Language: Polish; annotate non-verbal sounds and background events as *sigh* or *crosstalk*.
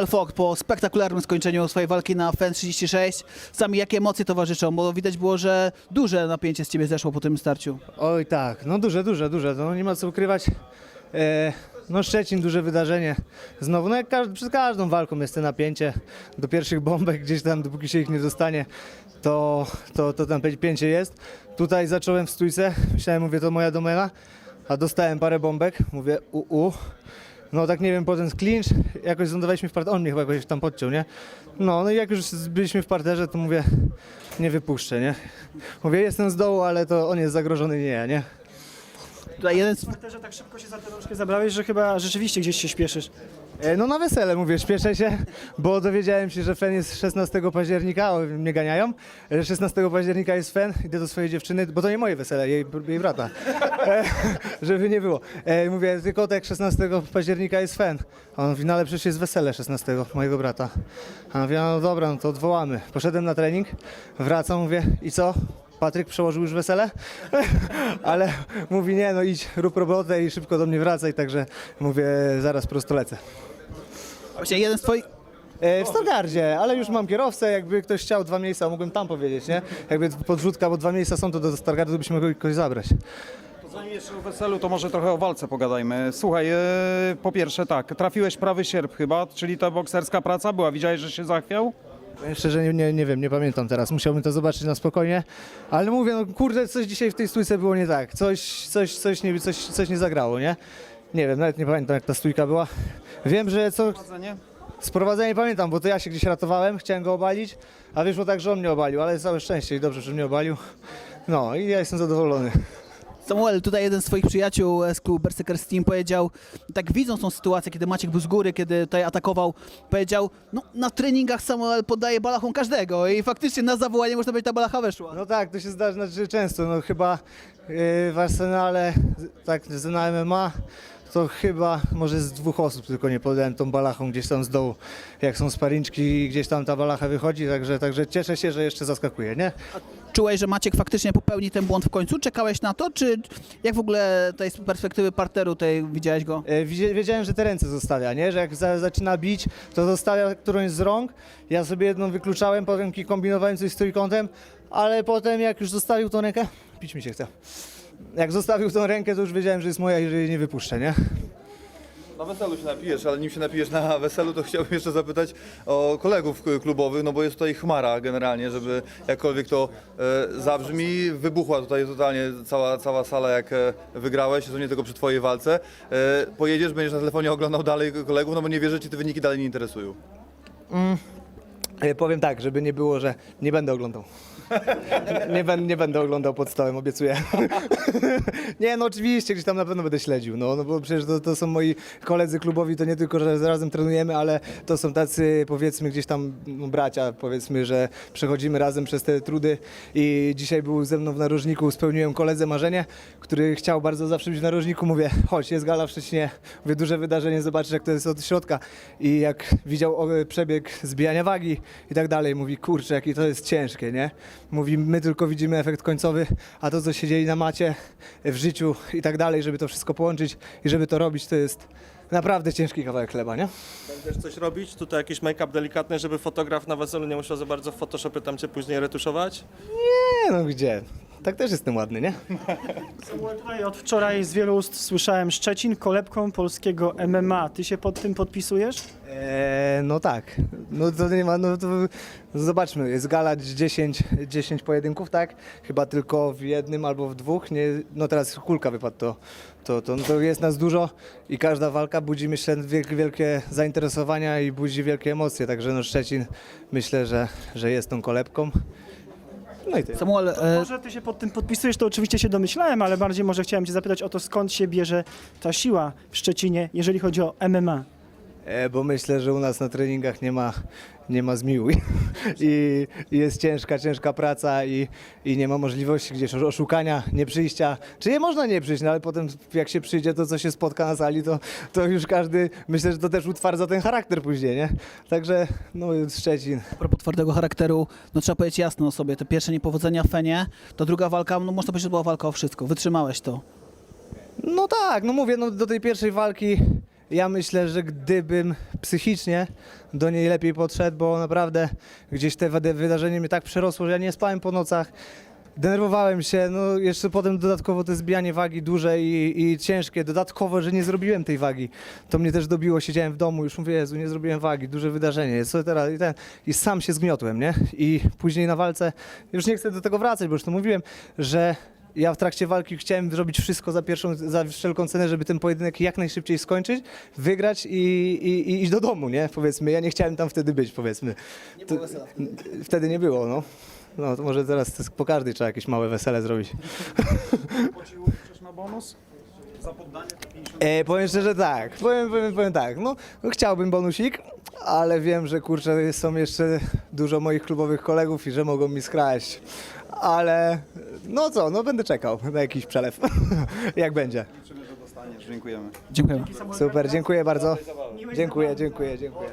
Fok po spektakularnym skończeniu swojej walki na FEN 36. Sami jakie emocje towarzyszą? Bo widać było, że duże napięcie z ciebie zeszło po tym starciu. Oj tak, no duże, duże, duże, no nie ma co ukrywać. E, no Szczecin, duże wydarzenie. Znowu, no jak każd- przed każdą walką jest to napięcie. Do pierwszych bombek gdzieś tam, dopóki się ich nie dostanie, to, to, to tam napięcie jest. Tutaj zacząłem w stójce, myślałem, mówię, to moja domena, a dostałem parę bombek, mówię, u, u. No tak nie wiem, potem clinch, jakoś zlądowaliśmy w parterze, on mnie chyba jakoś tam podciął, nie? No, no i jak już byliśmy w parterze, to mówię, nie wypuszczę, nie? Mówię, jestem z dołu, ale to on jest zagrożony, nie ja, nie? Tutaj jeden z... Parterze tak szybko się za tę rączkę zabrałeś, że chyba rzeczywiście gdzieś się śpieszysz. E, No na wesele mówię, śpieszę się, bo dowiedziałem się, że fen jest 16 października, o, mnie ganiają, że 16 października jest fen, idę do swojej dziewczyny, bo to nie moje wesele, jej, jej brata, *laughs* e, żeby nie było. E, mówię, ty kotek 16 października jest fen, a on mówi, no ale przecież jest wesele 16 mojego brata. A mówię, no dobra, no to odwołamy. Poszedłem na trening, wracam, mówię, i co? Patryk przełożył już wesele, *laughs* ale mówi nie, no idź, rób robotę i szybko do mnie wracaj, także mówię, zaraz prosto lecę. Właśnie jeden z twoich... E, W Stargardzie, ale już mam kierowcę, jakby ktoś chciał dwa miejsca, mógłbym tam powiedzieć, nie? Jakby podrzutka, bo dwa miejsca są, to do Stargardu byśmy mogli kogoś zabrać. Zanim jeszcze o weselu, to może trochę o walce pogadajmy. Słuchaj, e, po pierwsze tak, trafiłeś prawy sierp chyba, czyli ta bokserska praca była, widziałeś, że się zachwiał? Powiem Szczerze, nie, nie, wiem, nie pamiętam teraz, musiałbym to zobaczyć na spokojnie, ale mówię, no kurde, coś dzisiaj w tej stójce było nie tak, coś, coś, coś, nie, coś, coś nie zagrało, nie? Nie wiem, nawet nie pamiętam jak ta stójka była. Wiem, że co, Prowadzenie? sprowadzenie pamiętam, bo to ja się gdzieś ratowałem, chciałem go obalić, a wyszło tak, że on mnie obalił, ale całe szczęście i dobrze, że mnie obalił. No i ja jestem zadowolony. Samuel, tutaj jeden z twoich przyjaciół z klubu Berserkers Team powiedział, tak widząc tą sytuację, kiedy Maciek był z góry, kiedy tutaj atakował, powiedział, no na treningach Samuel podaje balachą każdego i faktycznie na zawołanie można powiedzieć ta balacha weszła. No tak, to się zdarza znaczy często. No chyba yy, w Arsenale, tak z MMA, to chyba może z dwóch osób tylko nie podałem tą balachą gdzieś tam z dołu. Jak są sparinczki i gdzieś tam ta balacha wychodzi, także, także cieszę się, że jeszcze zaskakuje, nie? Czułeś, że Maciek faktycznie popełni ten błąd w końcu? Czekałeś na to, czy jak w ogóle tutaj z perspektywy parteru tutaj widziałeś go? E, Wiedziałem, że te ręce zostawia, nie? Że jak za, zaczyna bić, to zostawia którąś z rąk. Ja sobie jedną wykluczałem, potem ki- kombinowałem coś z trójkątem, ale potem jak już zostawił tą rękę, pić mi się chce. Jak zostawił tą rękę, to już wiedziałem, że jest moja i że jej nie wypuszczę, nie? Na weselu się napijesz, ale nim się napijesz na weselu, to chciałbym jeszcze zapytać o kolegów k- klubowych, no bo jest tutaj chmara generalnie, żeby jakkolwiek to e, zabrzmi. Wybuchła tutaj totalnie cała, cała sala, jak e, wygrałeś, to nie tylko przy twojej walce. E, pojedziesz, będziesz na telefonie oglądał dalej kolegów, no bo nie wierzę, ci te wyniki dalej nie interesują. E, Powiem tak, żeby nie było, że nie będę oglądał. Nie, nie będę oglądał pod stołem, obiecuję. *laughs* nie, no oczywiście, gdzieś tam na pewno będę śledził, no, no bo przecież to, to są moi koledzy klubowi, to nie tylko, że razem trenujemy, ale to są tacy, powiedzmy, gdzieś tam no, bracia, powiedzmy, że przechodzimy razem przez te trudy i dzisiaj był ze mną w narożniku, spełniłem koledze marzenie, który chciał bardzo zawsze być w narożniku, mówię, chodź, jest gala w Szczecinie, mówię, duże wydarzenie, zobaczysz jak to jest od środka i jak widział przebieg zbijania wagi i tak dalej, mówi, kurczę, jakie to jest ciężkie, nie? Mówi, my tylko widzimy efekt końcowy, a to, co się dzieje na macie, w życiu i tak dalej, żeby to wszystko połączyć i żeby to robić, to jest naprawdę ciężki kawałek chleba, nie? Będziesz coś robić? Tutaj jakiś make-up delikatny, żeby fotograf na weselu nie musiał za bardzo w Photoshopie tam cię później retuszować? Nie, no gdzie? Tak też jestem ładny, nie? Od wczoraj z wielu ust słyszałem Szczecin kolebką polskiego MMA. Ty się pod tym podpisujesz? Eee, no tak. No to nie ma, no to zobaczmy, jest gala 10, 10 pojedynków, tak? Chyba tylko w jednym albo w dwóch, nie, no teraz kulka wypadł, to, to, to, no to jest nas dużo i każda walka budzi myślę wielkie, wielkie zainteresowania i budzi wielkie emocje, także no Szczecin myślę, że, że jest tą kolebką. Samuel, e, To, że ty się pod tym podpisujesz, to oczywiście się domyślałem, ale bardziej może chciałem cię zapytać o to, skąd się bierze ta siła w Szczecinie, jeżeli chodzi o MMA. E, bo myślę, że u nas na treningach nie ma, nie ma zmiłuj. *laughs* I, jest ciężka, ciężka praca i, i nie ma możliwości gdzieś oszukania, nie przyjścia. Czy nie można nie przyjść, no ale potem jak się przyjdzie, to co się spotka na sali, to, to już każdy, myślę, że to też utwardza ten charakter później, nie? Także, no Szczecin. a propos twardego charakteru, no trzeba powiedzieć jasno o sobie, te pierwsze niepowodzenia w Fenie, to druga walka, no można powiedzieć, że była walka o wszystko, wytrzymałeś to. No tak, no mówię, no do tej pierwszej walki ja myślę, że gdybym psychicznie do niej lepiej podszedł, bo naprawdę gdzieś te wady- wydarzenie mnie tak przerosło, że ja nie spałem po nocach. Denerwowałem się, no jeszcze potem dodatkowo to zbijanie wagi duże i, i ciężkie, dodatkowo, że nie zrobiłem tej wagi. To mnie też dobiło, siedziałem w domu, już mówię, Jezu, nie zrobiłem wagi, duże wydarzenie, co teraz i ten. I sam się zgniotłem, nie? I później na walce, już nie chcę do tego wracać, bo już to mówiłem, że ja w trakcie walki chciałem zrobić wszystko za pierwszą, za wszelką cenę, żeby ten pojedynek jak najszybciej skończyć, wygrać i, i, i iść do domu, nie? Powiedzmy, ja nie chciałem tam wtedy być, powiedzmy. To, wtedy nie było, no. No to może teraz po każdej trzeba jakieś małe wesele zrobić. Płaciło na bonus? Za poddanie te 50 E, powiem szczerze tak, powiem, powiem, powiem tak, no chciałbym bonusik, ale wiem, że kurczę są jeszcze dużo moich klubowych kolegów i że mogą mi skraść. Ale no co, no będę czekał na jakiś przelew, *laughs* jak będzie. Liczymy, że dostaniesz. Dziękujemy. Dziękujemy. Super, dziękuję bardzo. Dziękuję, dziękuję, dziękuję.